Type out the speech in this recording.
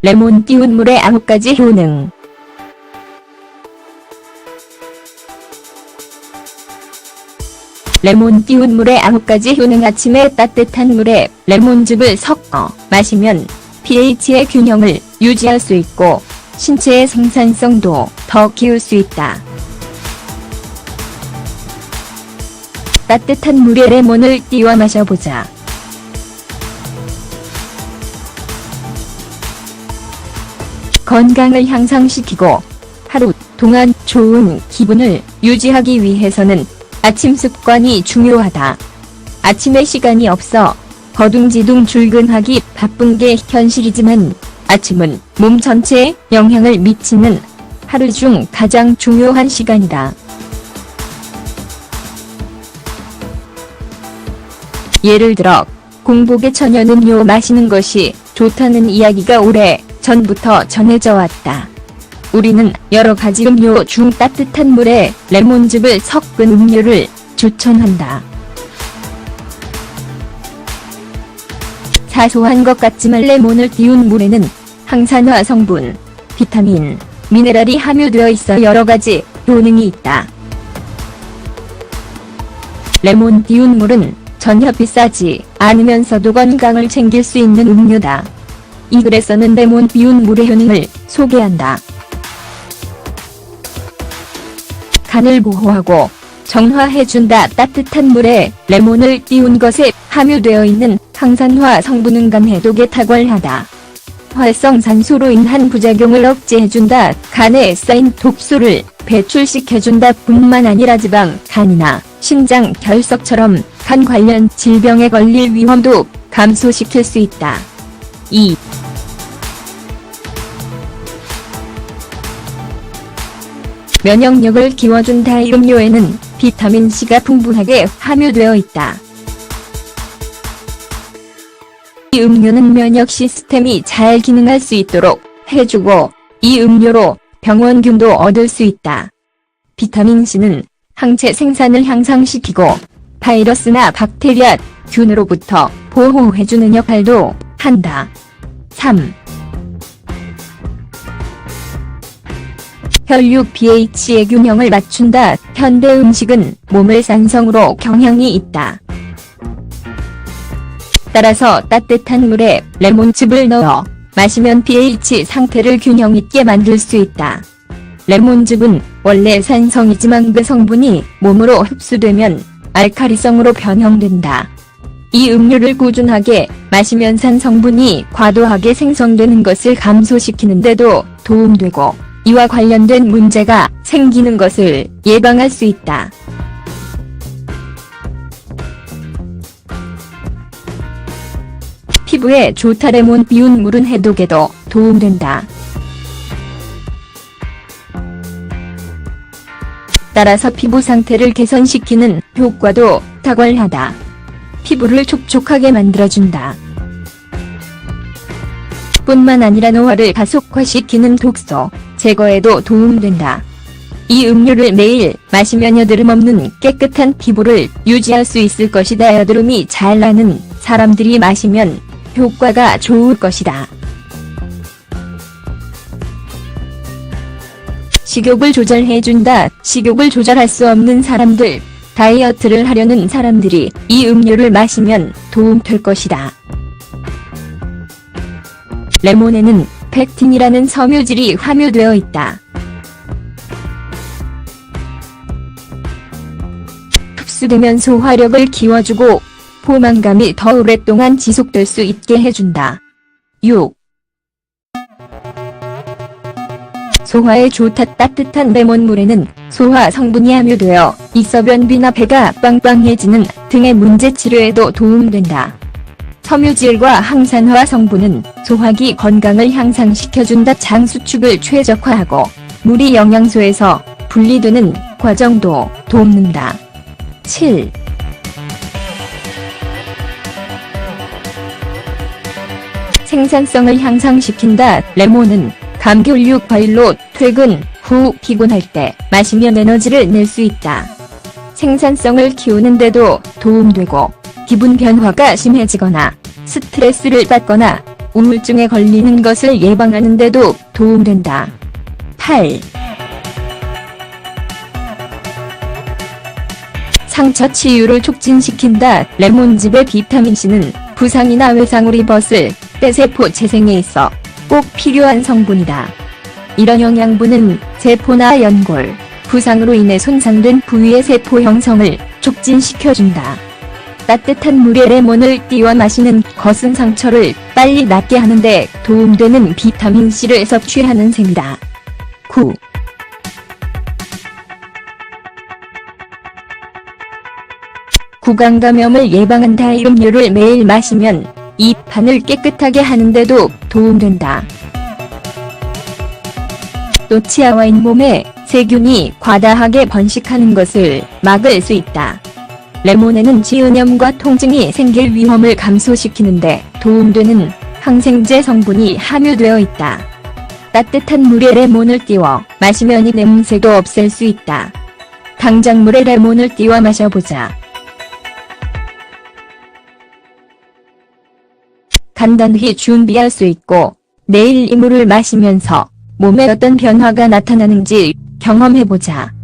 레몬 띄운 물의 아홉 가지 효능. 레몬 띄운 물의 아홉 가지 효능 아침에 따뜻한 물에 레몬즙을 섞어 마시면 pH의 균형을 유지할 수 있고 신체의 생산성도 더 키울 수 있다. 따뜻한 물에 레몬을 띄워 마셔보자. 건강을 향상시키고 하루 동안 좋은 기분을 유지하기 위해서는 아침 습관이 중요하다. 아침에 시간이 없어 거둥지둥 출근하기 바쁜 게 현실이지만 아침은 몸 전체에 영향을 미치는 하루 중 가장 중요한 시간이다. 예를 들어 공복에 천연 음료 마시는 것이 좋다는 이야기가 오래 전부터 전해져 왔다. 우리는 여러 가지 음료 중 따뜻한 물에 레몬즙을 섞은 음료를 추천한다. 사소한 것 같지만 레몬을 띄운 물에는 항산화 성분, 비타민, 미네랄이 함유되어 있어 여러 가지 효능이 있다. 레몬 띄운 물은 전혀 비싸지 않으면서도 건강을 챙길 수 있는 음료다. 이 글에서는 레몬 비운 물의 효능을 소개한다. 간을 보호하고 정화해준다. 따뜻한 물에 레몬을 띄운 것에 함유되어 있는 항산화 성분은 간 해독에 탁월하다. 활성 산소로 인한 부작용을 억제해준다. 간에 쌓인 독소를 배출시켜준다. 뿐만 아니라 지방, 간이나 심장, 결석처럼 간 관련 질병에 걸릴 위험도 감소시킬 수 있다. 2. 면역력을 키워준 다. 이 음료에는 비타민C가 풍부하게 함유되어 있다. 이 음료는 면역 시스템이 잘 기능할 수 있도록 해주고 이 음료로 병원균도 얻을 수 있다. 비타민C는 항체 생산을 향상시키고 바이러스나 박테리아, 균으로부터 보호해주는 역할도 한다. 3. 혈육 pH의 균형을 맞춘다. 현대 음식은 몸을 산성으로 경향이 있다. 따라서 따뜻한 물에 레몬즙을 넣어 마시면 pH 상태를 균형 있게 만들 수 있다. 레몬즙은 원래 산성이지만 그 성분이 몸으로 흡수되면 알카리성으로 변형된다. 이 음료를 꾸준하게 마시면 산 성분이 과도하게 생성되는 것을 감소시키는데도 도움되고 이와 관련된 문제가 생기는 것을 예방할 수 있다. 피부에 좋다 레몬 비운 물은 해독에도 도움된다. 따라서 피부 상태를 개선시키는 효과도 탁월하다. 피부를 촉촉하게 만들어준다. 뿐만 아니라 노화를 가속화시키는 독소 제거에도 도움된다. 이 음료를 매일 마시면 여드름 없는 깨끗한 피부를 유지할 수 있을 것이다. 여드름이 잘 나는 사람들이 마시면 효과가 좋을 것이다. 식욕을 조절해준다. 식욕을 조절할 수 없는 사람들, 다이어트를 하려는 사람들이 이 음료를 마시면 도움될 것이다. 레몬에는 펙틴이라는 섬유질이 함유되어 있다. 흡수되면 소화력을 키워주고 포만감이 더 오랫동안 지속될 수 있게 해준다. 6. 소화에 좋다 따뜻한 레몬물에는 소화 성분이 함유되어 있어 변비나 배가 빵빵해지는 등의 문제 치료에도 도움된다. 섬유질과 항산화 성분은 소화기 건강을 향상시켜준다. 장 수축을 최적화하고 물이 영양소에서 분리되는 과정도 돕는다. 7. 생산성을 향상시킨다. 레몬은 감귤류 과일로 퇴근 후 피곤할 때 마시면 에너지를 낼 수 있다. 생산성을 키우는데도 도움되고 기분 변화가 심해지거나 스트레스를 받거나 우울증에 걸리는 것을 예방하는 데도 도움된다. 8. 상처 치유를 촉진시킨다. 레몬즙의 비타민C는 부상이나 외상을 입었을 때 세포 재생에 있어 꼭 필요한 성분이다. 이런 영양분은 세포나 연골, 부상으로 인해 손상된 부위의 세포 형성을 촉진시켜준다. 따뜻한 물에 레몬을 띄워 마시는 것은 상처를 빨리 낫게 하는데 도움되는 비타민C를 섭취하는 셈이다. 9. 구강 감염을 예방한 다. 이 음료를 매일 마시면 입안을 깨끗하게 하는데도 도움된다. 또 치아와 잇몸에 세균이 과다하게 번식하는 것을 막을 수 있다. 레몬에는 지은염과 통증이 생길 위험을 감소시키는데 도움되는 항생제 성분이 함유되어 있다. 따뜻한 물에 레몬을 띄워 마시면 이 냄새도 없앨 수 있다. 당장 물에 레몬을 띄워 마셔보자. 간단히 준비할 수 있고 내일 이 물을 마시면서 몸에 어떤 변화가 나타나는지 경험해보자.